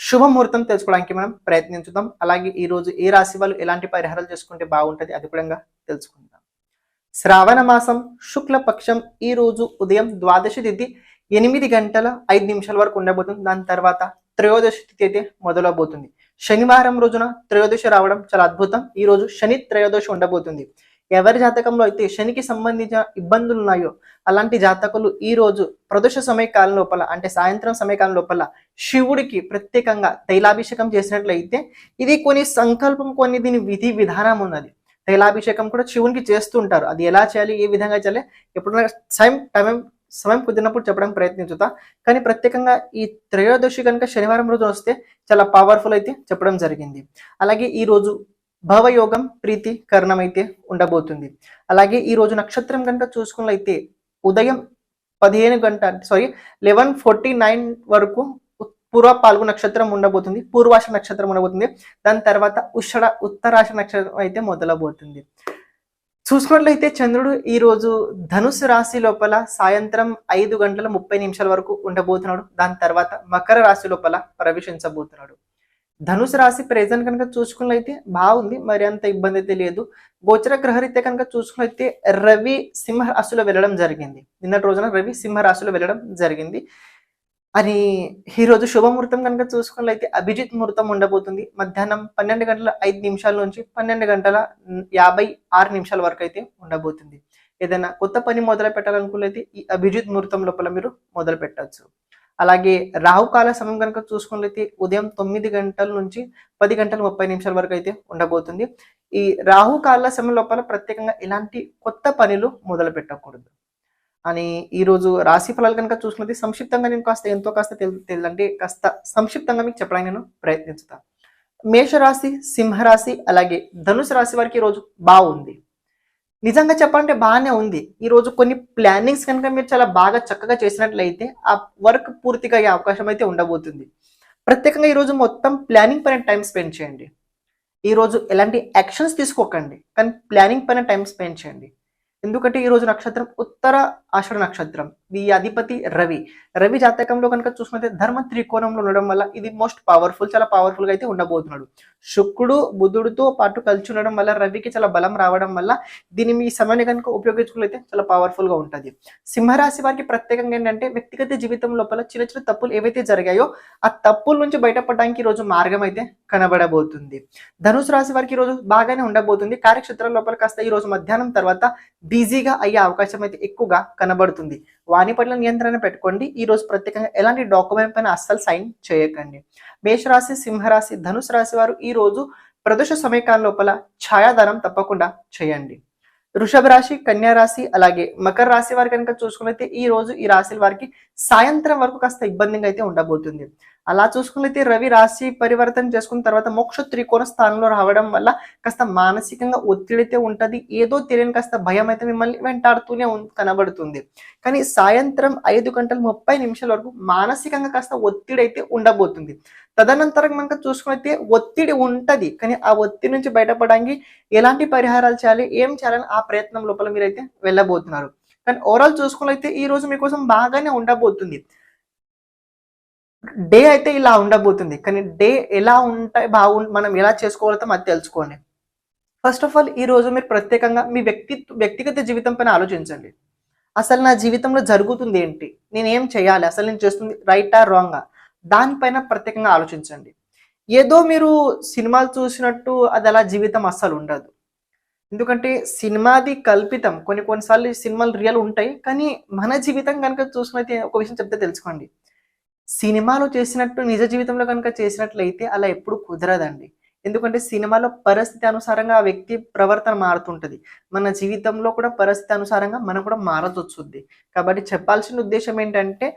శుభముహూర్తం తెలుసుకోవడానికి మనం ప్రయత్నించుదాం. అలాగే ఈ రోజు ఏ రాశి వాళ్ళు ఎలాంటి పరిహారాలు చేసుకుంటే బాగుంటుంది అది కూడా తెలుసుకుందాం. శ్రావణ మాసం శుక్ల పక్షం ఈ రోజు ఉదయం ద్వాదశి తిథి ఎనిమిది గంటల ఐదు నిమిషాల వరకు ఉండబోతుంది. దాని తర్వాత త్రయోదశి తిథి అయితే మొదలవబోతుంది. శనివారం రోజున త్రయోదశి రావడం చాలా అద్భుతం. ఈ రోజు శని త్రయోదశి ఉండబోతుంది. ఎవరి జాతకంలో అయితే శనికి సంబంధించిన ఇబ్బందులు ఉన్నాయో అలాంటి జాతకులు ఈ రోజు ప్రదోష సమయకాలం లోపల అంటే సాయంత్రం సమయకాలం లోపల శివుడికి ప్రత్యేకంగా తైలాభిషేకం చేసినట్లయితే ఇది కొన్ని సంకల్పం కొన్ని దీని విధి విధానం ఉన్నది. తైలాభిషేకం కూడా శివునికి చేస్తుంటారు అది ఎలా చేయాలి ఏ విధంగా చేయాలి ఎప్పుడైనా సమయం టైం సమయం కుదిరినప్పుడు చెప్పడానికి ప్రయత్నించుతా. కానీ ప్రత్యేకంగా ఈ త్రయోదశి కనుక శనివారం రోజు వస్తే చాలా పవర్ఫుల్ అయితే చెప్పడం జరిగింది. అలాగే ఈ రోజు భవయోగం ప్రీతి కరణం అయితే ఉండబోతుంది. అలాగే ఈ రోజు నక్షత్రం కనుక చూసుకున్నట్లయితే ఉదయం పదిహేను గంట సారీ లెవెన్ ఫార్టీ నైన్ వరకు పూర్వ పాల్గొ నక్షత్రం ఉండబోతుంది పూర్వాష నక్షత్రం ఉండబోతుంది. దాని తర్వాత ఉషడ ఉత్తరాష నక్షత్రం అయితే మొదలబోతుంది. చూసుకున్నట్లయితే చంద్రుడు ఈ రోజు ధనుసు రాశి లోపల సాయంత్రం ఐదు గంటల ముప్పై నిమిషాల వరకు ఉండబోతున్నాడు. దాని తర్వాత మకర రాశి లోపల ప్రవేశించబోతున్నాడు. ధనుసు రాశి ప్రెజెంట్ కనుక చూసుకున్నైతే బాగుంది మరి అంత ఇబ్బంది అయితే లేదు. గోచర గ్రహరీత్యా కనుక చూసుకున్నైతే రవి సింహ రాశిలో వెళ్ళడం జరిగింది. నిన్నటి రోజున రవి సింహ రాశిలో వెళ్ళడం జరిగింది. అని ఈరోజు శుభముహూర్తం కనుక చూసుకున్నట్లయితే అభిజిత్ ముహూర్తం ఉండబోతుంది. మధ్యాహ్నం పన్నెండు గంటల ఐదు నిమిషాల నుంచి పన్నెండు గంటల యాభై ఆరు నిమిషాల వరకు అయితే ఉండబోతుంది. ఏదైనా కొత్త పని మొదలు పెట్టాలనుకున్నట్లయితే ఈ అభిజిత్ ముహూర్తం లోపల మీరు మొదలు పెట్టచ్చు అలాగే రాహుకాల సమయం కనుక చూసుకున్నట్లయితే ఉదయం తొమ్మిది గంటల నుంచి పది గంటల ముప్పై నిమిషాల వరకు అయితే ఉండబోతుంది. ఈ రాహుకాల సమయం లోపల ప్రత్యేకంగా ఎలాంటి కొత్త పనులు మొదలు పెట్టకూడదు. అని ఈరోజు రాశి ఫలాలు కనుక చూసుకున్నది సంక్షిప్తంగా నేను కాస్త ఎంతో కాస్త తెలియదంటే కాస్త సంక్షిప్తంగా మీకు చెప్పడానికి నేను ప్రయత్నించుతాను మేషరాశి సింహరాశి అలాగే ధనుసు రాశి వారికి ఈరోజు రోజు బాగుంది. నిజంగా చెప్పాలంటే బాగానే ఉంది. ఈ రోజు కొన్ని ప్లానింగ్స్ కనుక మీరు చాలా బాగా చక్కగా చేసినట్లయితే ఆ వర్క్ పూర్తిగా అయ్యే అవకాశం అయితే ఉండబోతుంది. ప్రత్యేకంగా ఈ రోజు మొత్తం ప్లానింగ్ పైన టైం స్పెండ్ చేయండి. ఈరోజు ఎలాంటి యాక్షన్స్ తీసుకోకండి. కానీ ప్లానింగ్ పైన టైం స్పెండ్ చేయండి. ఎందుకంటే ఈ రోజు నక్షత్రం ఉత్తర ఆషాఢ నక్షత్రం. ఈ అధిపతి రవి. రవి జాతకంలో కనుక చూసుకుంటే ధర్మ త్రికోణంలో ఉండడం వల్ల ఇది మోస్ట్ పవర్ఫుల్ చాలా పవర్ఫుల్గా అయితే ఉండబోతున్నాడు. శుక్రుడు బుధుడితో పాటు కలిసి ఉండడం వల్ల రవికి చాలా బలం రావడం వల్ల దీన్ని మీ సమయాన్ని కనుక ఉపయోగించుకున్నట్లయితే చాలా పవర్ఫుల్గా ఉంటుంది. సింహరాశి వారికి ప్రత్యేకంగా ఏంటంటే వ్యక్తిగత జీవితం లోపల చిన్న చిన్న తప్పులు ఏవైతే జరిగాయో ఆ తప్పుల నుంచి బయటపడడానికి ఈ రోజు మార్గం అయితే కనబడబోతుంది. ధనుసు రాశి వారికి ఈ రోజు బాగానే ఉండబోతుంది. కార్యక్షేత్రం లోపల కాస్త ఈ రోజు మధ్యాహ్నం తర్వాత బిజీగా అయ్యే అవకాశం అయితే ఎక్కువగా కనబడుతుంది. వాణిపట్ల నియంత్రణ పెట్టుకోండి. ఈ రోజు ప్రత్యేకంగా ఎలాంటి డాక్యుమెంట్ పైన అస్సలు సైన్ చేయకండి. మేషరాశి సింహరాశి ధనుసు రాశి వారు ఈ రోజు ప్రదోష సమయకాల లోపల ఛాయాదానం తప్పకుండా చేయండి. వృషభ రాశి కన్యా రాశి అలాగే మకర రాశి వారి కనుక చూసుకున్నైతే ఈ రోజు ఈ రాశుల వారికి సాయంత్రం వరకు కాస్త ఇబ్బందిగా అయితే ఉండబోతుంది. అలా చూసుకున్నైతే రవి రాశి పరివర్తన చేసుకున్న తర్వాత మోక్ష త్రికోణ స్థానంలో రావడం వల్ల కాస్త మానసికంగా ఒత్తిడి అయితే ఉంటది. ఏదో తెలియని కాస్త భయం అయితే మిమ్మల్ని వెంటాడుతూనే ఉం- కనబడుతుంది. కానీ సాయంత్రం ఐదు గంటల ముప్పై నిమిషాల వరకు మానసికంగా కాస్త ఒత్తిడి అయితే ఉండబోతుంది. తదనంతరం కనుక చూసుకున్నైతే ఒత్తిడి ఉంటుంది. కానీ ఆ ఒత్తిడి నుంచి బయటపడడానికి ఎలాంటి పరిహారాలు చేయాలి? ఏం చేయాలని ఆ ప్రయత్నం లోపల మీరైతే వెళ్ళబోతున్నారు. కానీ ఓవరాల్ చూసుకున్నైతే ఈ రోజు మీకోసం బాగానే ఉండబోతుంది. డే అయితే ఇలా ఉండబోతుంది. కానీ డే ఎలా ఉంటాయి బాగు మనం ఎలా చేసుకోగలుగుతాం అది తెలుసుకోండి. ఫస్ట్ ఆఫ్ ఆల్ ఈ రోజు మీరు ప్రత్యేకంగా మీ వ్యక్తి వ్యక్తిగత జీవితం పైన ఆలోచించండి. అసలు నా జీవితంలో జరుగుతుంది ఏంటి? నేనేం చేయాలి? అసలు నేను చేస్తుంది రైటా రాంగా దానిపైన ప్రత్యేకంగా ఆలోచించండి. ఏదో మీరు సినిమాలు చూసినట్టు అది అలా జీవితం అస్సలు ఉండదు. ఎందుకంటే సినిమాది కల్పితం. కొన్ని కొన్నిసార్లు సినిమాలు రియల్ ఉంటాయి. కానీ మన జీవితం కనుక చూసినైతే ఒక విషయం చెప్తే తెలుసుకోండి. సినిమాలో చేసినట్టు నిజ జీవితంలో కనుక చేసినట్లయితే అలా ఎప్పుడు కుదరదండి. ఎందుకంటే సినిమాలో పరిస్థితి అనుసారంగా ఆ వ్యక్తి ప్రవర్తన మారుతుంటుంది. మన జీవితంలో కూడా పరిస్థితి అనుసారంగా మనం కూడా మారదొచ్చుద్ది. కాబట్టి చెప్పాల్సిన ఉద్దేశం ఏంటంటే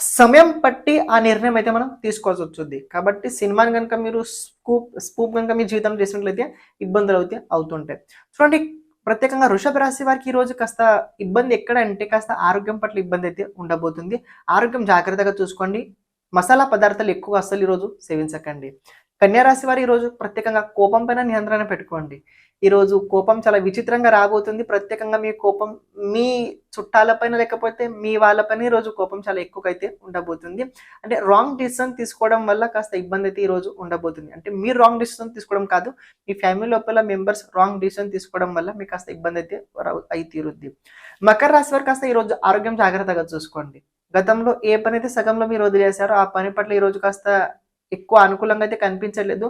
సమయం పట్టి ఆ నిర్ణయం అయితే మనం తీసుకోవాల్సి వచ్చుద్ది కాబట్టి సినిమాని కనుక మీరు స్కూప్ స్కూప్ కనుక మీ జీవితంలో చేసినట్లయితే ఇబ్బందులు అయితే అవుతుంటాయి. చూడండి ప్రత్యేకంగా వృషభ రాశి వారికి ఈ రోజు కాస్త ఇబ్బంది ఎక్కడ అంటే కాస్త ఆరోగ్యం పట్ల ఇబ్బంది అయితే ఉండబోతుంది. ఆరోగ్యం జాగ్రత్తగా చూసుకోండి. మసాలా పదార్థాలు ఎక్కువ అస్సలు ఈరోజు సేవించకండి. కన్యా రాశి వారు ఈరోజు ప్రత్యేకంగా కోపం పైన నియంత్రణ పెట్టుకోండి. ఈరోజు కోపం చాలా విచిత్రంగా రాబోతుంది. ప్రత్యేకంగా మీ కోపం మీ చుట్టాలపైన లేకపోతే మీ వాళ్ళపైన ఈరోజు కోపం చాలా ఎక్కువగా అయితే ఉండబోతుంది. అంటే రాంగ్ డిసిజన్ తీసుకోవడం వల్ల కాస్త ఇబ్బంది అయితే ఈరోజు ఉండబోతుంది. అంటే మీరు రాంగ్ డిసిజన్ తీసుకోవడం కాదు మీ ఫ్యామిలీ లోపల మెంబర్స్ రాంగ్ డిసిజన్ తీసుకోవడం వల్ల మీకు కాస్త ఇబ్బంది అయితే అయి తీరుద్ది. మకర రాశి వారు కాస్త ఈరోజు ఆరోగ్యం జాగ్రత్తగా చూసుకోండి. గతంలో ఏ పని అయితే సగంలో మీరు వదిలేశారో ఆ పని పట్ల ఈరోజు కాస్త ఎక్కువ అనుకూలంగా అయితే కనిపించలేదు.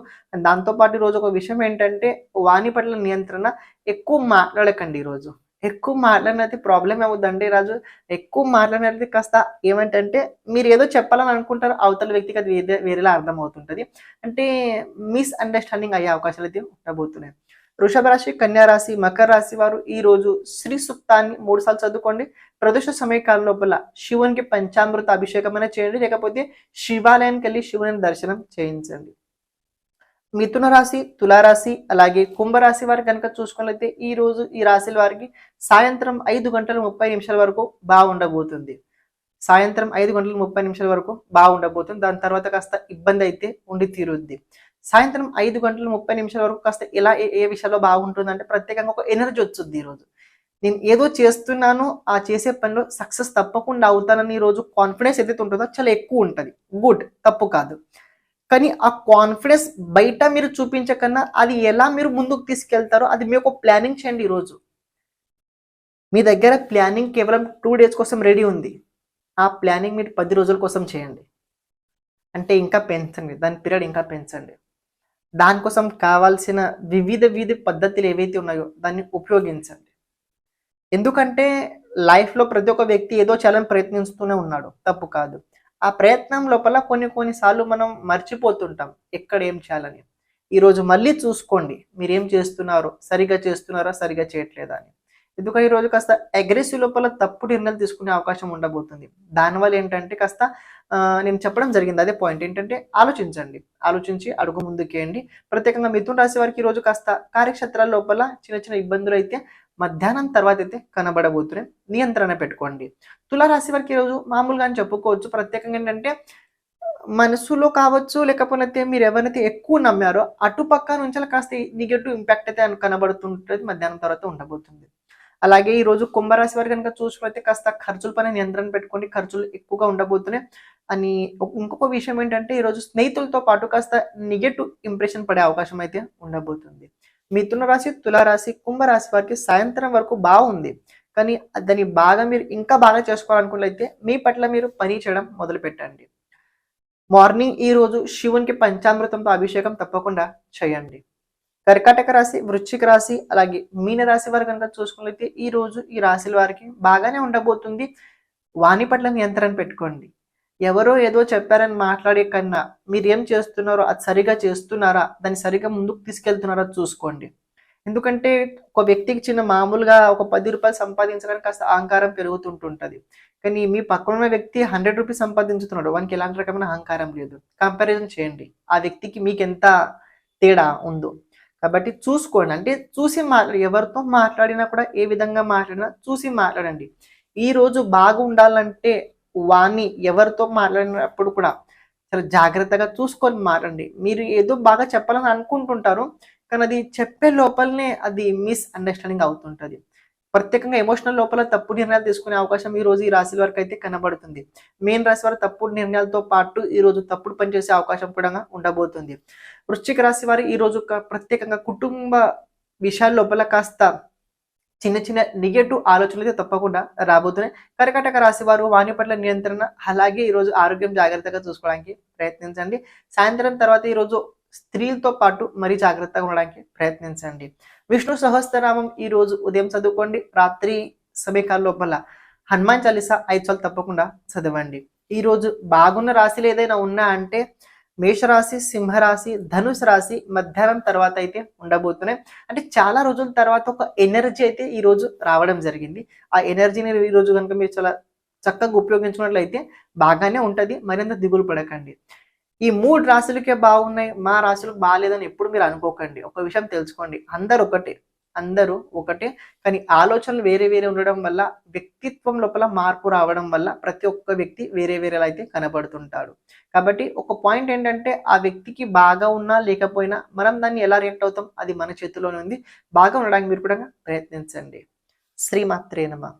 దాంతోపాటు ఈరోజు ఒక విషయం ఏంటంటే వాణి పట్ల నియంత్రణ ఎక్కువ మాట్లాడకండి ఈరోజు. ఎక్కువ మాట్లాడినది ప్రాబ్లం ఏమవుద్దండి రాజు. ఎక్కువ మాట్లాడినది కాస్త ఏమంటంటే మీరు ఏదో చెప్పాలని అనుకుంటారు అవతల వ్యక్తికి అది వేరే వేరేలా అర్థం అవుతుంటది అంటే మిస్ అండర్స్టాండింగ్ అయ్యే అవకాశాలు అయితే ఉండబోతున్నాయి. వృషభ రాశి కన్యా రాశి మకర రాశి వారు ఈ రోజు శ్రీ సూక్తాన్ని మూడు సార్లు చదువుకోండి. ప్రదోష సమయకాలం లోపల శివునికి పంచామృత అభిషేకం అనే చేయండి. లేకపోతే శివాలయానికి వెళ్ళి శివుని దర్శనం చేయించండి. మిథున రాశి తులారాశి అలాగే కుంభరాశి వారు కనుక చూసుకున్నట్లయితే ఈ రోజు ఈ రాశుల వారికి సాయంత్రం ఐదు గంటల ముప్పై నిమిషాల వరకు బాగుండబోతుంది సాయంత్రం ఐదు గంటల ముప్పై నిమిషాల వరకు బాగుండబోతుంది దాని తర్వాత కాస్త ఇబ్బంది అయితే ఉండి తీరుద్ది. సాయంత్రం ఐదు గంటల ముప్పై నిమిషాల వరకు కాస్త ఎలా ఏ ఏ విషయాల్లో బాగుంటుంది అంటే ప్రత్యేకంగా ఒక ఎనర్జీ వచ్చుద్ది ఈరోజు. నేను ఏదో చేస్తున్నాను ఆ చేసే పనిలో సక్సెస్ తప్పకుండా అవుతానని ఈరోజు కాన్ఫిడెన్స్ ఏదైతే ఉంటుందో చాలా ఎక్కువ ఉంటుంది. గుడ్ తప్పు కాదు. కానీ ఆ కాన్ఫిడెన్స్ బయట మీరు చూపించకన్నా అది ఎలా మీరు ముందుకు తీసుకెళ్తారో అది మీకు ప్లానింగ్ చేయండి ఈరోజు. మీ దగ్గర ప్లానింగ్ కేవలం టూ డేస్ కోసం రెడీ ఉంది. ఆ ప్లానింగ్ మీరు పది రోజుల కోసం చేయండి. అంటే ఇంకా పెంచండి దాని పీరియడ్ ఇంకా పెంచండి. దానికోసం కావాల్సిన వివిధ వివిధ పద్ధతులు ఏవైతే ఉన్నాయో దాన్ని ఉపయోగించండి. ఎందుకంటే లైఫ్లో ప్రతి ఒక్క వ్యక్తి ఏదో చేయాలని ప్రయత్నిస్తూనే ఉన్నాడు. తప్పు కాదు. ఆ ప్రయత్నం లోపల కొన్ని కొన్నిసార్లు మనం మర్చిపోతుంటాం. ఎక్కడ ఏం చేయాలని. ఈరోజు మళ్ళీ చూసుకోండి. మీరేం చేస్తున్నారో? సరిగా చేస్తున్నారా? సరిగా చేయట్లేదా అని. ఎందుకంటే ఈరోజు కాస్త అగ్రెసివ్ లోపల తప్పుడు నిర్ణయాలు తీసుకునే అవకాశం ఉండబోతుంది. దానివల్ల ఏంటంటే కాస్త నేను చెప్పడం జరిగింది. అదే పాయింట్ ఏంటంటే ఆలోచించండి. ఆలోచించి అడుగు ముందుకేయండి ప్రత్యేకంగా మిథున రాశి వారికి ఈరోజు కాస్త కార్యక్షేత్రాల లోపల చిన్న చిన్న ఇబ్బందులు అయితే మధ్యాహ్నం తర్వాత అయితే కనబడబోతున్నాయి. నియంత్రణ పెట్టుకోండి. తులారాశి వారికి ఈరోజు మామూలుగా అని చెప్పుకోవచ్చు. ప్రత్యేకంగా ఏంటంటే మనసులో కావచ్చు లేకపోతే మీరు ఎవరైతే ఎక్కువ నమ్మారో అటుపక్క నుంచి కాస్త నెగటివ్ ఇంపాక్ట్ అయితే కనబడుతుంటుంది. మధ్యాహ్నం తర్వాత ఉండబోతుంది. అలాగే ఈ రోజు కుంభరాశి వారు కనుక చూసుకుంటే కాస్త ఖర్చుల పైన నియంత్రణ పెట్టుకొని ఖర్చులు ఎక్కువగా ఉండబోతున్నాయి అని ఇంకొక విషయం ఏంటంటే ఈ రోజు స్నేహితులతో పాటు కాస్త నెగటివ్ ఇంప్రెషన్ పడే అవకాశం అయితే ఉండబోతుంది. మిథున రాశి తులారాశి కుంభరాశి వారికి సాయంత్రం వరకు బాగుంది. కానీ దాన్ని బాగా మీరు ఇంకా బాగా చేసుకోవాలనుకున్నట్లయితే మీ పట్ల మీరు పని చేయడం మొదలు పెట్టండి మార్నింగ్ ఈ రోజు శివునికి పంచామృతంతో అభిషేకం తప్పకుండా చేయండి. కర్కాటక రాశి వృశ్చిక రాశి అలాగే మీన రాశి వారు కనుక చూసుకున్నట్లయితే ఈ రోజు ఈ రాశుల వారికి బాగానే ఉండబోతుంది. వాణి పట్ల నియంత్రణ పెట్టుకోండి. ఎవరో ఏదో చెప్పారని మాట్లాడే కన్నా మీరు ఏం చేస్తున్నారో అది సరిగా చేస్తున్నారా? దాన్ని సరిగా ముందుకు తీసుకెళ్తున్నారా చూసుకోండి. ఎందుకంటే ఒక వ్యక్తికి చిన్న మామూలుగా ఒక పది రూపాయలు సంపాదించడానికి కాస్త అహంకారం పెరుగుతుంటుంటుంది. కానీ మీ పక్కన ఉన్న వ్యక్తి హండ్రెడ్ రూపీస్ సంపాదించుతున్నాడు. వానికి ఎలాంటి రకమైన అహంకారం లేదు. కంపారిజన్ చేయండి. ఆ వ్యక్తికి మీకు ఎంత తేడా ఉందో. కాబట్టి చూసుకోండి. అంటే చూసి మాట్లాడి ఎవరితో మాట్లాడినా కూడా ఏ విధంగా మాట్లాడినా చూసి మాట్లాడండి. ఈ రోజు బాగుండాలంటే వాణ్ణి ఎవరితో మాట్లాడినప్పుడు కూడా చాలా జాగ్రత్తగా చూసుకొని మాట్లాడండి. మీరు ఏదో బాగా చెప్పాలని అనుకుంటుంటారు కానీ అది చెప్పే లోపలనే అది మిస్ అవుతుంటుంది. ప్రత్యేకంగా ఎమోషనల్ లోపల తప్పు నిర్ణయాలు తీసుకునే అవకాశం ఈ రోజు ఈ రాశి వారికి అయితే కనబడుతుంది. మెయిన్ రాశి వారు తప్పుడు నిర్ణయాలతో పాటు ఈ రోజు తప్పుడు పనిచేసే అవకాశం కూడా ఉండబోతుంది. వృశ్చిక రాశి వారు ఈ రోజు ప్రత్యేకంగా కుటుంబ విషయాల లోపల కాస్త చిన్న చిన్న నెగటివ్ ఆలోచనలు అయితే తప్పకుండా రాబోతున్నాయి. కర్కాటక రాశి వారు వాణి పట్ల నియంత్రణ అలాగే ఈరోజు ఆరోగ్యం జాగ్రత్తగా చూసుకోవడానికి ప్రయత్నించండి. సాయంత్రం తర్వాత ఈరోజు స్త్రీలతో పాటు మరీ జాగ్రత్తగా ఉండడానికి ప్రయత్నించండి. విష్ణు సహస్రనామం ఈ రోజు ఉదయం చదువుకోండి. రాత్రి సమయకాల లోపల హనుమాన్ చాలీసా ఐదు సార్లు తప్పకుండా చదవండి. ఈ రోజు బాగున్న రాశిలు ఏదైనా ఉన్నా అంటే మేషరాశి సింహరాశి ధనుసు రాశి మధ్యాహ్నం తర్వాత అయితే ఉండబోతున్నాయి. అంటే చాలా రోజుల తర్వాత ఒక ఎనర్జీ అయితే ఈ రోజు రావడం జరిగింది. ఆ ఎనర్జీని ఈ రోజు కనుక మీరు చాలా చక్కగా ఉపయోగించుకున్నట్లయితే బాగానే ఉంటుంది. మరింత దిగులు పడకండి. ఈ మూడు రాశులకే బాగున్నాయి మా రాశులకు బాగాలేదని ఎప్పుడు మీరు అనుకోకండి. ఒక విషయం తెలుసుకోండి. అందరు ఒకటే అందరూ ఒకటే. కానీ ఆలోచనలు వేరే వేరే ఉండడం వల్ల వ్యక్తిత్వం లోపల మార్పు రావడం వల్ల ప్రతి ఒక్క వ్యక్తి వేరే వేరేలా అయితే కనబడుతుంటాడు. కాబట్టి ఒక పాయింట్ ఏంటంటే ఆ వ్యక్తికి బాగా ఉన్నా లేకపోయినా మనం దాన్ని ఎలా రియాక్ట్ అవుతాం అది మన చేతిలోనే ఉంది. బాగా ఉండడానికి మీరు కూడా ప్రయత్నించండి. శ్రీమాత్రేనమా